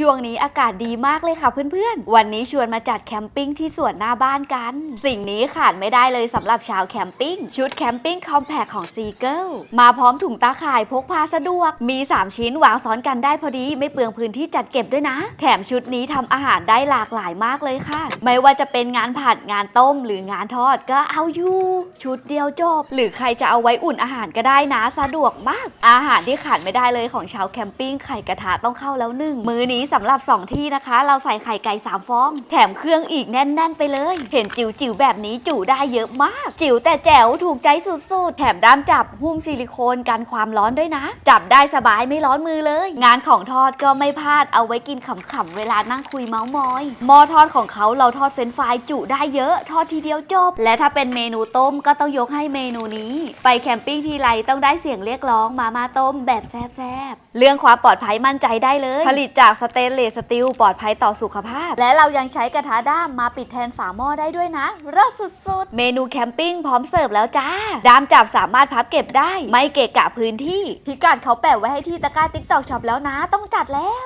ช่วงนี้อากาศดีมากเลยค่ะเพื่อนๆ วันนี้ชวนมาจัดแคมปิ้งที่สวนหน้าบ้านกัน สิ่งนี้ขาดไม่ได้เลยสำหรับชาวแคมปิ้ง ชุดแคมปิ้งคอมแพคของซีเกิลมาพร้อมถุงตาข่ายพกพาสะดวก มี 3 ชิ้นวางซ้อนกันได้พอดี ไม่เปลืองพื้นที่จัดเก็บด้วยนะ แถมชุดนี้ทำอาหารได้หลากหลายมากเลยค่ะ ไม่ว่าจะเป็นงานผัดงานต้ม หรืองานทอดก็เอาอยู่ ชุดเดียวจบ หรือใครจะเอาไว้อุ่นอาหารก็ได้นะสะดวกมาก อาหารที่ขาดไม่ได้เลยของชาวแคมปิ้งไข่กระทะต้องเข้าแล้วหนึ่งมื้อนี้สำหรับ 2 ที่นะคะ เราใส่ไข่ไก่ 3 ฟอง แถมเครื่องอีกแน่น ๆ ไปเลย เห็นจิ๋วจิ๋วๆแบบนี้จุได้เยอะมาก จิ๋วแต่แจ๋วถูกใจสุดๆ แถมด้ามจับหุ้มซิลิโคนกันความร้อนด้วยนะ จับได้สบายไม่ร้อนมือเลย งานของทอดก็ไม่พลาดเอาไว้กินขำๆเวลานั่งคุยเมาส์มอยหม้อทอดของเขาเราทอดเฟรนช์ฟรายจุได้เยอะทอดทีเดียวจบ และถ้าเป็นเมนูต้มก็ต้องยกให้เมนูนี้ ไปแคมปิ้งทีไรต้องได้เสียงเรียกร้องมามาต้มแบบแซ่บๆเรื่องความปลอดภัยมั่นใจได้เลย ผลิตจากสเตนเลสสตีลปลอดภัยต่อสุขภาพ และเรายังใช้กระทะด้ามมาปิดแทนฝาหม้อได้ด้วยนะเลิศสุดๆ เมนูแคมปิ้งพร้อมเสิร์ฟแล้วจ้า ด้ามจับสามารถพับเก็บได้ ไม่เกะกะพื้นที่ พิกัดเขาแปะไว้ให้ที่ตะกร้าติ๊กตอกช็อปแล้วนะ ต้องจัดแล้ว